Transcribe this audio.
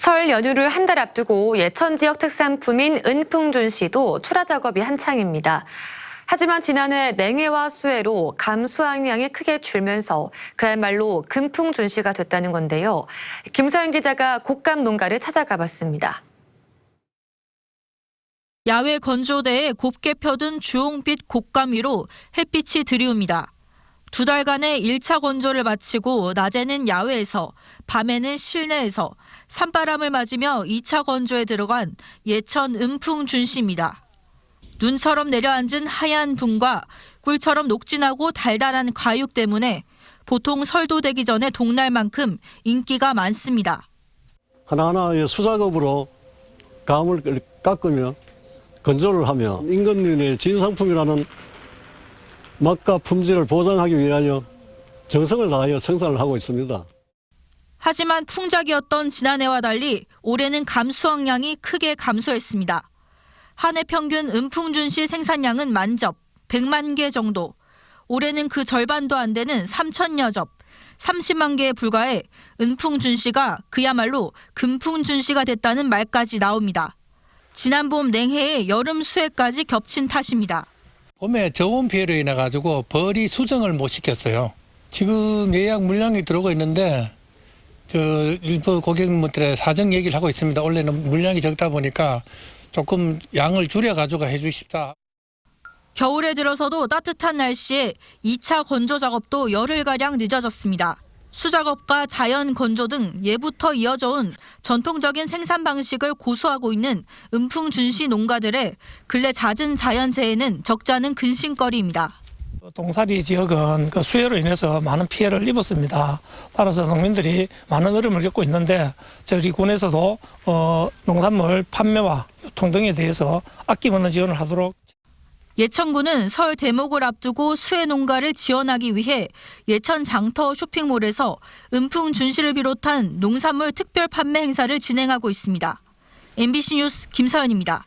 설 연휴를 한 달 앞두고 예천 지역 특산품인 은풍준씨도 출하 작업이 한창입니다. 하지만 지난해 냉해와 수해로 감 수확량이 크게 줄면서 그야말로 금풍준씨가 됐다는 건데요. 김서영 기자가 곡감 농가를 찾아가 봤습니다. 야외 건조대에 곱게 펴둔 주홍빛 곡감 위로 햇빛이 들이웁니다. 두 달간의 1차 건조를 마치고 낮에는 야외에서 밤에는 실내에서 산바람을 맞으며 2차 건조에 들어간 예천 음풍준 씨입니다. 눈처럼 내려앉은 하얀 분과 꿀처럼 녹진하고 달달한 과육 때문에 보통 설도 되기 전에 동날만큼 인기가 많습니다. 하나하나 이 수작업으로 감을 깎으며 건조를 하며 임금님의 진상품이라는 맛과 품질을 보장하기 위하여 정성을 다하여 생산을 하고 있습니다. 하지만 풍작이었던 지난해와 달리 올해는 감 수확량이 크게 감소했습니다. 한 해 평균 은풍준씨 생산량은 만접, 100만 개 정도. 올해는 그 절반도 안 되는 3천여 접, 30만 개에 불과해 은풍준씨가 그야말로 금풍준씨가 됐다는 말까지 나옵니다. 지난 봄 냉해에 여름 수해까지 겹친 탓입니다. 봄에 저온 피해로 인해 가지고 벌이 수정을 못 시켰어요. 지금 예약 물량이 들어오고 있는데 저 일부 고객님들의 사정 얘기를 하고 있습니다. 원래는 물량이 적다 보니까 조금 양을 줄여 가지고 해주십사. 겨울에 들어서도 따뜻한 날씨에 2차 건조 작업도 열흘가량 늦어졌습니다. 수작업과 자연 건조 등 예부터 이어져 온 전통적인 생산 방식을 고수하고 있는 은풍준씨 농가들의 근래 잦은 자연재해는 적잖은 근심거리입니다. 동사리 지역은 그 수해로 인해서 많은 피해를 입었습니다. 따라서 농민들이 많은 어려움을 겪고 있는데 저희 군에서도 어, 농산물 판매와 유통 등에 대해서 아낌없는 지원을 하도록 예천군은 설 대목을 앞두고 수해 농가를 지원하기 위해 예천 장터 쇼핑몰에서 은풍 준씨를 비롯한 농산물 특별 판매 행사를 진행하고 있습니다. MBC 뉴스 김서연입니다.